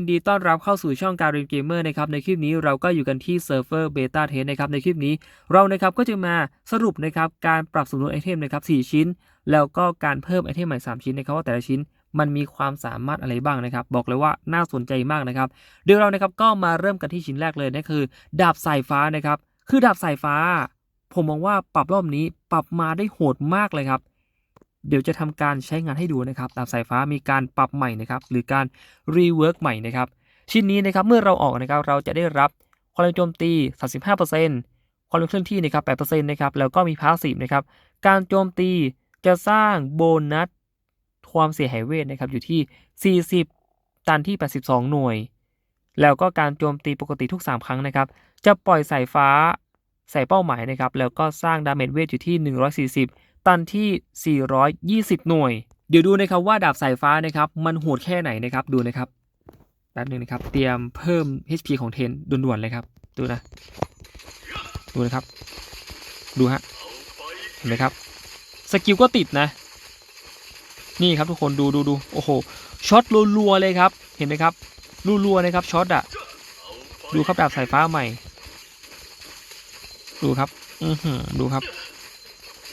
ยินดีต้อนรับเข้าสู่ช่องการเรียนเกมเมอร์นะครับในคลิปนี้เราก็อยู่กันที่เซิร์ฟเวอร์เบต้าเทสนะครับในคลิปนี้เรานะครับก็จะมาสรุปนะครับการปรับสมดุลไอเทมนะครับ4ชิ้น แล้วก็การเพิ่มไอเทมใหม่ 3 ชิ้นนะครับว่าแต่ละชิ้นมันมีความสามารถอะไรบ้างนะครับ บอกเลยว่าน่าสนใจมากนะครับ เดี๋ยวเรานะครับก็มาเริ่มกันที่ชิ้นแรกเลยนั่นคือ ดาบสายฟ้านะครับคือดาบสายฟ้า ผมมองว่าปรับรอบนี้ปรับมาได้โหดมากเลยครับ เดี๋ยวจะทำการใช้งานให้ดูนะครับดาบสายฟ้ามีการปรับใหม่นะครับ หรือการรีเวิร์กใหม่นะครับ ชิ้นนี้นะครับเมื่อเราออกนะครับ เราจะได้รับความเร็วโจมตี 35%ความเร็วเคลื่อนที่นะครับ 8%นะครับ แล้วก็มีพาสซีฟนะครับ การโจมตีจะสร้างโบนัสความเสียหายเวทนะครับ อยู่ที่ 40 ตันที่ 82 หน่วย แล้วก็การโจมตีปกติทุก 3 ครั้งนะครับ จะปล่อยสายฟ้าใส่เป้าหมายนะครับ แล้วก็สร้างดาเมจเวทอยู่ที่ 140 ตันที่ 420 หน่วย เดี๋ยวดูนะครับว่าดาบสายฟ้านะครับมันโหดแค่ไหนนะครับดูนะครับแป๊บนึงนะครับเตรียมเพิ่ม HP ของเทนด่วนๆเลยครับ ดูนะ ดูนะครับ ดูฮะเห็นไหมครับสกิลก็ติดนะ นี่ครับทุกคนดูดูดูโอ้โหช็อตรัวๆเลยครับเห็นไหมครับรัวๆนะครับช็อตอะดูครับดาบสายฟ้าใหม่ ดูครับ อือหือดูครับ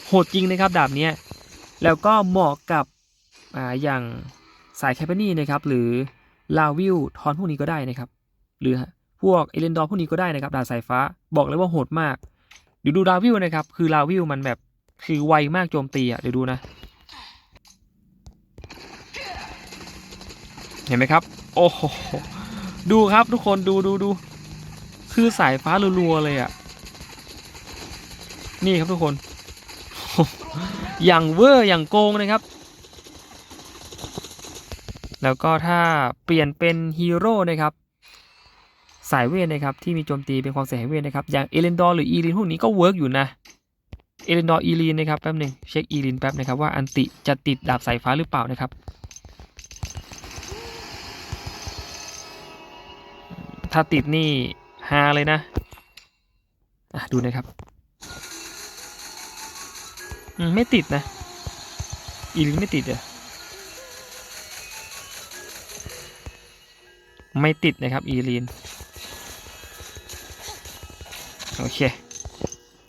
โหดจริงนะครับดาบเนี้ยแล้วก็เหมาะกับอ่าอย่างสายแคปเปนี่นะครับหรือลาวิลทอนพวกนี้ก็ได้นะครับ หรือพวกเอเลนดอร์พวกนี้ก็ได้นะครับดาบสายฟ้าบอกเลยว่าโหดมากเดี๋ยวดูลาวิลนะครับ คือลาวิลมันแบบคือไวมากโจมตีอะเดี๋ยวดูนะ เห็นไหมครับ โอ้โหดูครับทุกคนดูดูดูคือสายฟ้ารัวๆเลยอะ นี่ครับทุกคน อย่างเวอร์อย่างโกงนะครับ แล้วก็ถ้าเปลี่ยนเป็นฮีโร่นะครับสายเวทนะครับที่มีโจมตีเป็นความเสียหายเวทนะครับอย่างเอเลนดอร์หรืออีลินพวกนี้ก็เวิร์กอยู่นะเอเลนดอร์อีลินนะครับแป๊บหนึ่งเช็คอีลินแป๊บนะครับว่าอันติจะติดดาบสายฟ้าหรือเปล่านะครับ ถ้าติดนี่ฮาเลยนะะดูนะครับ ไม่ติดนะ อีลินไม่ติดเหรอะไม่ติดนะครับ อีลินโอเค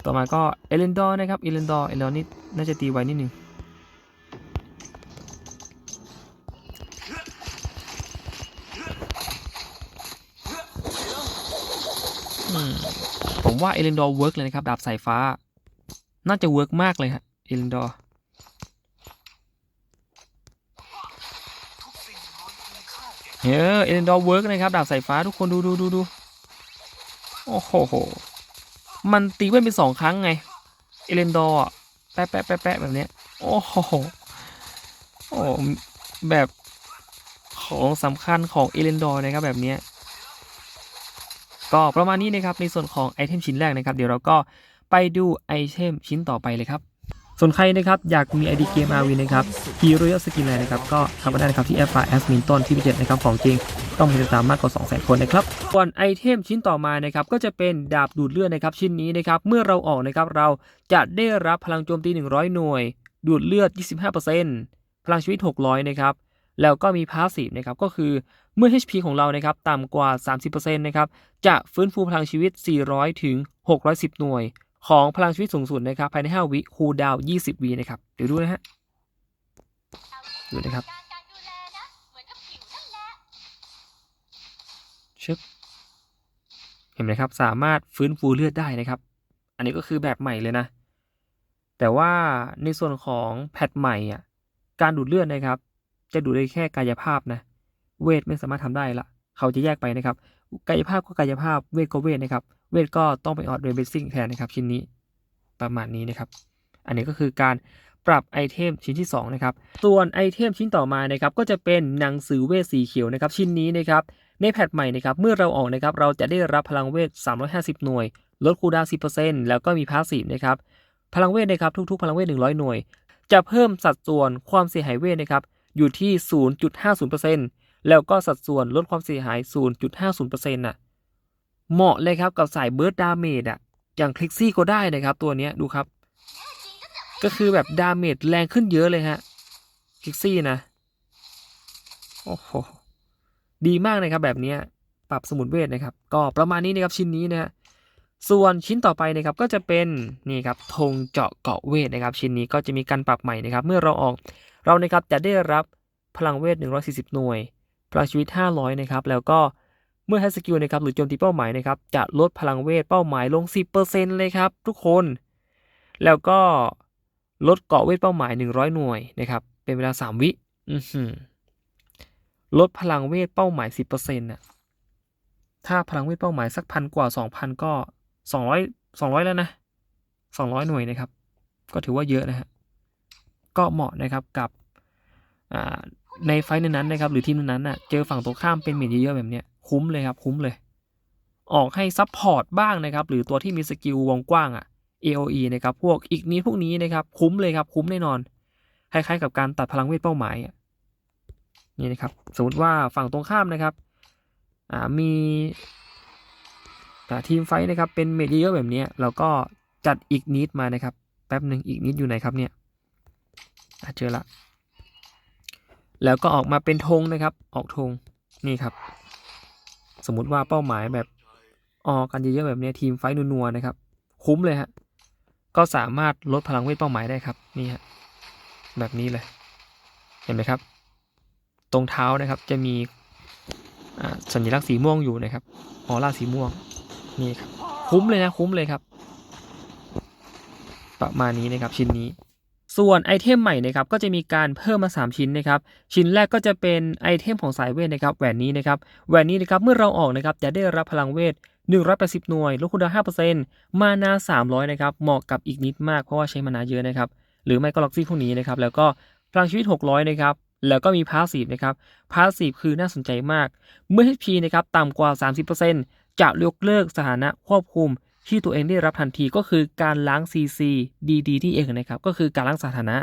ต่อมาก็เอเลนดอร์นะครับเอเลนดอร์เอเลนนี่น่าจะตีไวนิดนึงผมว่าเอเลนดอร์เวิร์กเลยนะครับ ดาบสายฟ้า น่าจะเวิร์กมากเลยฮะเอเลนดอร์เฮ้ยเอเลนดอร์เวิร์กนะครับดาบสายฟ้าทุกคนดูดูดูดูโอ้โห มันตีเว้นเป็นสองครั้งไง เอเลนดอร์แปะแปะแปะแปะแบบเนี้ย โอ้โห โอ้แบบของสำคัญของเอเลนดอร์นะครับแบบเนี้ยก็ประมาณนี้นะครับในส่วนของไอเทมชิ้นแรกนะครับ เดี๋ยวเราก็ไปดูไอเทมชิ้นต่อไปเลยครับ ส่วนใครนะครับอยากมี ID เกม RV นะครับฮีโร่สกินอะไรนะครับก็ทำมาได้นะครับที่แอปฟ้าแอสมินต้นที่พิเศษนะครับของจริงต้องมีติดตามมากกว่า 2 0 0 0 0 0 คนนะครับส่วนไอเทมชิ้นต่อมานะครับก็จะเป็นดาบดูดเลือดนะครับชิ้นนี้นะครับเมื่อเราออกนะครับเราจะได้รับพลังโจมตี 100 หน่วย ดูดเลือด 25%พลังชีวิต 600 นะครับแล้วก็มีพาสซีฟนะครับก็คือเมื่อ HP ของเรานะครับต่ำกว่า 30%นะครับจะฟื้นฟูพลังชีวิต 400 ถึง 610 หน่วย ของพลังชีวิตสูงสุดนะครับภายใน 5 วิคูดาว 20 วินะครับ เดี๋ยวดูนะฮะ ดูนะครับการดูแลนะเหมือนกับชึบเห็นไหมครับ สามารถฟื้นฟูเลือดได้นะครับ อันนี้ก็คือแบบใหม่เลยนะ แต่ว่าในส่วนของแพทใหม่อะ การดูดเลือดนะครับ จะดูดได้แค่กายภาพนะ เวทไม่สามารถทำได้ละ เขาจะแยกไปนะครับ กายภาพก็กายภาพ เวทก็เวทนะครับ เวทก็ต้องไปออดเรเบซิ่งแทนนะครับชิ้นนี้ประมาณนี้นะครับ อันนี้ก็คือการปรับไอเทมชิ้นที่2นะครับส่วนไอเทมชิ้นต่อมานะครับก็จะเป็นหนังสือเวทสีเขียวนะครับชิ้นนี้นะครับในแพทใหม่นะครับเมื่อเราออกนะครับเราจะได้รับพลังเวท 350 หน่วย ลดคูดาวน์10%แล้วก็มีพาสซีฟนะครับพลังเวทนะครับทุกๆ พลังเวท 100 หน่วย จะเพิ่มสัดส่วนความเสียหายเวทนะครับอยู่ที่ 0.50%แล้วก็สัดส่วนลดความเสียหาย 0.50%น่ะ เหมาะเลยครับกับสายเบิร์ดดาเมจอะอย่างคลิกซี่ก็ได้นะครับตัวนี้ดูครับ ก็คือแบบดาเมจแรงขึ้นเยอะเลยฮะคลิกซี่นะ โอ้โห ดีมากนะครับแบบนี้ปรับสมุนเวทนะครับ ก็ประมาณนี้นะครับชิ้นนี้นะฮะส่วนชิ้นต่อไปนะครับก็จะเป็นนี่ครับธงเจาะเกาะเวทนะครับ ชิ้นนี้ก็จะมีการปรับใหม่นะครับ เมื่อเราออกเรานะครับจะได้รับพลังเวท 140 หน่วย พลังชีวิต 500 นะครับ แล้วก็ เมื่อใช้สกิลนะครับหรือโจมตีเป้าหมายนะครับจะลดพลังเวทเป้าหมายลง 10%เลยครับทุกคน แล้วก็ลดเกาะเวทเป้าหมาย 100 หน่วยนะครับเป็นเวลา 3 วิลดพลังเวทเป้าหมาย 10%น่ะถ้าพลังเวทเป้าหมายสักพันกว่า 2,000 ก็ 200 200 แล้วนะ 200 หน่วยนะครับ ก็ถือว่าเยอะนะฮะก็เหมาะนะครับกับในไฟท์นั้นๆนะครับ หรือทีมนั้นๆน่ะเจอฝั่งตรงข้ามเป็นเมจเยอะๆแบบเนี้ย คุ้มเลยครับคุ้มเลย ออกให้ซับพอร์ตบ้างนะครับ หรือตัวที่มีสกิลวงกว้างอะ AOE นะครับพวกอีกนี้พวกนี้นะครับ คุ้มเลยครับ คุ้มแน่นอน คล้ายๆ กับการตัดพลังเวทเป้าหมายนี่นะครับ สมมติว่าฝั่งตรงข้ามนะครับมีทีมไฟท์นะครับเป็นเมจเยอะแบบนี้เราก็จัดอีกนิดมานะครับ แป๊บหนึ่งอีกนิดอยู่ไหนครับเนี่ยอเจอละ แล้วก็ออกมาเป็นธงนะครับ ออกธงนี่ครับ สมมติว่าเป้าหมายแบบออกันเยอะๆแบบนี้ทีมไฟท์นัวๆนะครับ คุ้มเลยฮะ ก็สามารถลดพลังเวทเป้าหมายได้ครับ นี่ฮะ แบบนี้เลย เห็นไหมครับ ตรงเท้านะครับจะมีสัญลักษณ์สีม่วงอยู่นะครับ ออร่าสีม่วง นี่ครับ คุ้มเลยนะ คุ้มเลยครับ ประมาณนี้นะครับชิ้นนี้ ส่วนไอเทมใหม่นะครับก็จะมีการเพิ่มมา 3 ชิ้นนะครับชิ้นแรกก็จะเป็นไอเทมของสายเวทนะครับแหวนนี้นะครับแหวนนี้นะครับเมื่อเราออกนะครับจะได้รับพลังเวท 180 หน่วยลดคูลดาวน์5%มานา 300 นะครับเหมาะกับอีกนิดมากเพราะว่าใช้มานาเยอะนะครับหรือไม่ก็ล็อกซี่พวกนี้นะครับแล้วก็พลังชีวิต 600 นะครับแล้วก็มีพาสซีฟนะครับพาสซีฟคือน่าสนใจมาก เมื่อ HP นะครับต่ำกว่า 30%จะยกเลิกสถานะควบคุม ที่ตัวเองได้รับทันทีก็คือการล้าง CC DD ที่เองนะครับก็คือการล้างสถานะ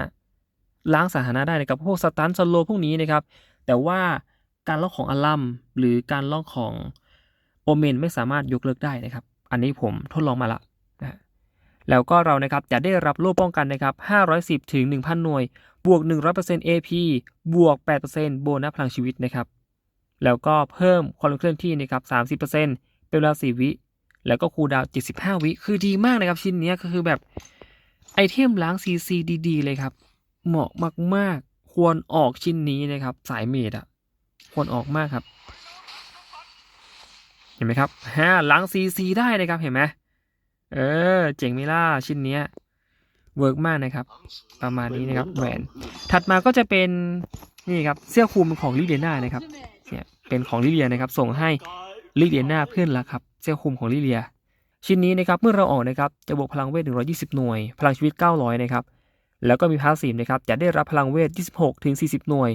ล้างสถานะได้นะครับพวกสตันสโลพวกนี้นะครับ แต่ว่าการล็อกของอลัมหรือการล็อกของโอเมนไม่สามารถยกเลิกได้นะครับ อันนี้ผมทดลองมาละนะแล้วก็เรานะครับจะได้รับโล่ป้องกันนะครับ 510 ถึง 1,000 หน่วย บวก 100% AP บวก 8%โบนัสพลังชีวิตนะครับ แล้วก็เพิ่มความเร็วเคลื่อนที่นะครับ 30%เป็นเวลา 4 วิ แล้วก็คูดาวน์75วิ คือดีมากนะครับชิ้นนี้ก็คือแบบไอเทมล้าง CC ดีๆเลยครับ เหมาะมากๆ ควรออกชิ้นนี้นะครับ สายเมดอะควรออกมากครับ เห็นไหมครับฮ่าล้าง CC ได้นะครับเห็นไหมเออ เจ๋งไหมล่ะชิ้นเนี้ยเวิร์กมากนะครับ ประมาณนี้นะครับแหวน ถัดมาก็จะเป็นนี่ครับเสื้อคลุมของลิเดียนานะครับ เนี่ยเป็นของลิเลียนะครับ ส่งให้ลิเดียนาเพื่อนรักครับ เสื้อคลุมของลิเลีย ชิ้นนี้นะครับเมื่อเราออกนะครับจะบวกพลังเวท 120 หน่วย พลังชีวิต 900 นะครับ แล้วก็มีพาสซีฟนะครับจะได้รับพลังเวท 26ถึง40 หน่วย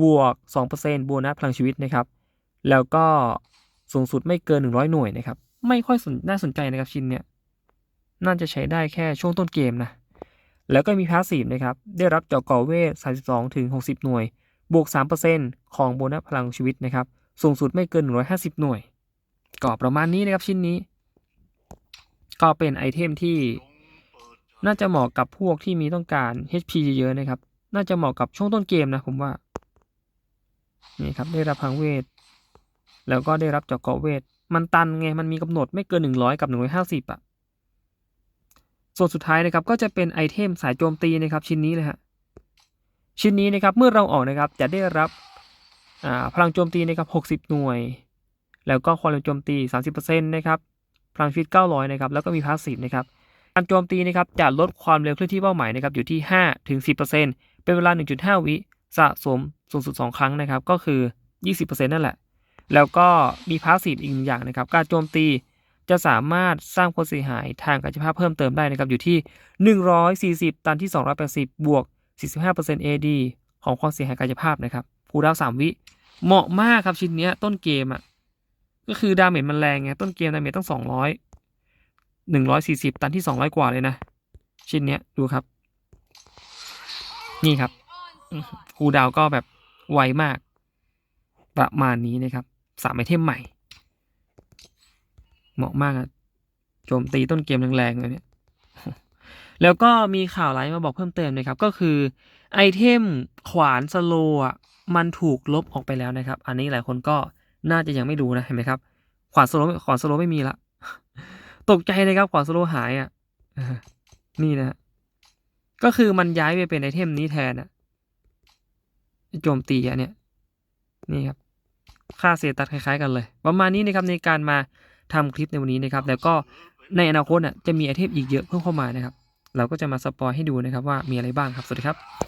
บวก 2%โบนัสพลังชีวิตนะครับ แล้วก็สูงสุดไม่เกิน 100 หน่วยนะครับ ไม่ค่อยนน่าสนใจนะครับชิ้นเนี้ยน่าจะใช้ได้แค่ช่วงต้นเกมนะ แล้วก็มีพาสซีฟนะครับ ได้รับเจาะก่อเวท 32ถึง60 หน่วย บวก 3%ของโบนัสพลังชีวิตนะครับ สูงสุดไม่เกิน 150 หน่วย ก็ประมาณนี้นะครับชิ้นนี้ ก็เป็นไอเทมที่ น่าจะเหมาะกับพวกที่มีต้องการ HP เยอะๆนะครับ น่าจะเหมาะกับช่วงต้นเกมนะผมว่า นี่ครับได้รับพลังเวท แล้วก็ได้รับเจาะเกาะเวท มันตันไง มันมีกำหนดไม่เกิน 100 กับ 150 อะ ส่วนสุดท้ายนะครับ ก็จะเป็นไอเทมสายโจมตีนะครับ ชิ้นนี้เลยฮะ ชิ้นนี้นะครับ เมื่อเราออกนะครับ จะได้รับพลังโจมตีนะครับ 60 หน่วย แล้วก็ความเร็วโจมตี 30%นะครับพลังชีวิต 900 นะครับ แล้วก็มีพาสซีฟนะครับ การโจมตีนะครับจะลดความเร็วเคลื่อนที่เป้าหมายนะครับอยู่ที่5ถึง10%เป็นเวลา 1.5 วิสะสมสูงสุด 2 ครั้งนะครับ ก็คือ 20%นั่นแหละ แล้วก็มีพาสซีฟอีกหนึ่งอย่างนะครับ การโจมตีจะสามารถสร้างความเสียหายทางกายภาพเพิ่มเติมได้นะครับอยู่ที่ 140 ตันที่ 280 บวก 45% AD ของความเสียหายกายภาพนะครับคูดาวน์3วิ เหมาะมากครับชิ้นเนี้ยต้นเกมอะ ก็คือดาเมจมันแรงไงต้นเกมดาเมจต้อง200 140ตันที่200กว่าเลยนะ ชิ้นเนี้ยดูครับ นี่ครับคูดาวก็แบบไวมาก ประมาณนี้นะครับสามไอเทมใหม่ เหมาะมากอะโจมตีต้นเกมแรงๆเลยเนี่ยแล้วก็มีข่าวไลน์มาบอกเพิ่มเติมนะครับ ก็คือไอเทมขวานสโลว์อะมันถูกลบออกไปแล้วนะครับ อันนี้หลายคนก็ น่าจะยังไม่รู้นะเห็นไหมครับขวานสโลขวานสโลไม่มีละ ตกใจนะครับขวานสโลหายอะนี่นะก็คือมันย้ายไปเป็นไอเทมนี้แทนอะโจมตีอะเนี่ย นี่ครับ ค่าเซตัสคล้ายๆกันเลย ประมาณนี้นะครับในการมาทำคลิปในวันนี้นะครับ แล้วก็ในอนาคตอะจะมีไอเทมอีกเยอะเพิ่มเข้ามานะครับ เราก็จะมาสปอยให้ดูนะครับว่ามีอะไรบ้างครับ สวัสดีครับ